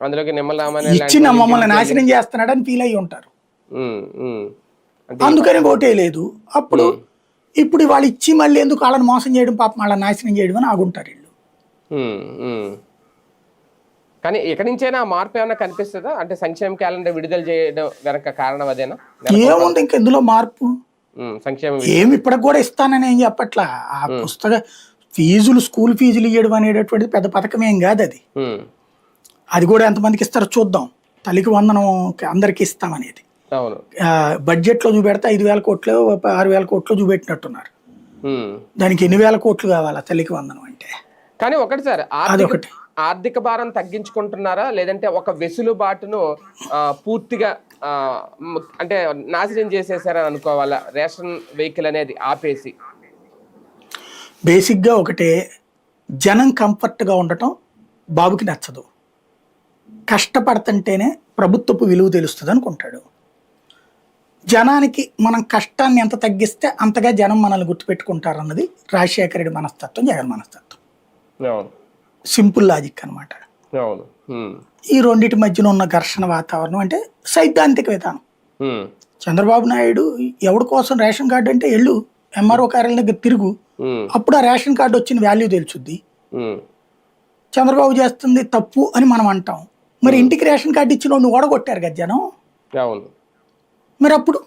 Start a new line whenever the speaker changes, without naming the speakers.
అందులోకి
ఇచ్చిన మమ్మల్ని నాశనం చేస్తున్నాడని ఫీల్ అయ్యి ఉంటారు. అందుకని ఓటేయలేదు అప్పుడు ఇప్పుడు వాళ్ళు ఇచ్చి మళ్ళీ ఎందుకు వాళ్ళని మోసం చేయడం పాపం వాళ్ళని నాశనం చేయడం అని ఆగుంటారు వీళ్ళు.
కానీ ఎక్కడి నుంచైనా మార్పు ఏమైనా కనిపిస్తుందా? అంటే సంక్షేమ క్యాలెండర్ విడుదల చేయడం వెనక కారణం అదేనా?
ఏముంది ఇంక ఇందులో మార్పు?
సంక్షేమ
ఏమి ఇప్పటికి కూడా ఇస్తానని ఏం చెప్పట్లా? ఆ పుస్తక ఫీజులు స్కూల్ ఫీజులు ఇవ్వడం అనేటటువంటిది పెద్ద పథకం ఏం కాదు అది. అది కూడా ఎంతమందికి ఇస్తారో చూద్దాం. తల్లికి వందనం అందరికి ఇస్తామనేది బడ్జెట్లో చూపెడితే ఐదు వేల కోట్లు ఆరు వేల కోట్లు చూపెట్టినట్టున్నారు. దానికి ఎన్ని వేల కోట్లు కావాలా తల్లికి వందనం అంటే?
కానీ ఒకటి సార్
అదొకటి.
ఆర్థిక భారం తగ్గించుకుంటున్నారా? లేదంటే ఒక వెసులుబాటును పూర్తిగా అంటే నాశనం చేసేసారని అనుకోవాలా? రేషన్ వెహికల్ అనేది ఆపేసి.
బేసిక్గా ఒకటే జనం కంఫర్ట్గా ఉండటం బాబుకి నచ్చదు. కష్టపడుతుంటేనే ప్రభుత్వపు విలువ తెలుస్తుంది అనుకుంటాడు జనానికి మనం కష్టాన్ని ఎంత తగ్గిస్తే అంతగా జనం మనల్ని గుర్తుపెట్టుకుంటారు అన్నది రాజశేఖర రెడ్డి మనస్తత్వం జగన్ మనస్తత్వం. సింపుల్ లాజిక్
ఉమ్,
ఈ రెండింటి మధ్యన ఉన్న ఘర్షణ వాతావరణం అంటే సైద్ధాంతిక విధానం. చంద్రబాబు నాయుడు ఎవడి కోసం రేషన్ కార్డు అంటే ఎళ్ళు ఎంఆర్ఓ కార్యాలయం దగ్గర తిరుగు అప్పుడు ఆ రేషన్ కార్డు వచ్చిన వాల్యూ తెలుసుద్ది. చంద్రబాబు చేస్తుంది తప్పు అని మనం అంటాం. మరి ఇంటికి రేషన్ కార్డు ఇచ్చిన వాడిని ఓడగొట్టారు కదా జనం? మరి అప్పుడు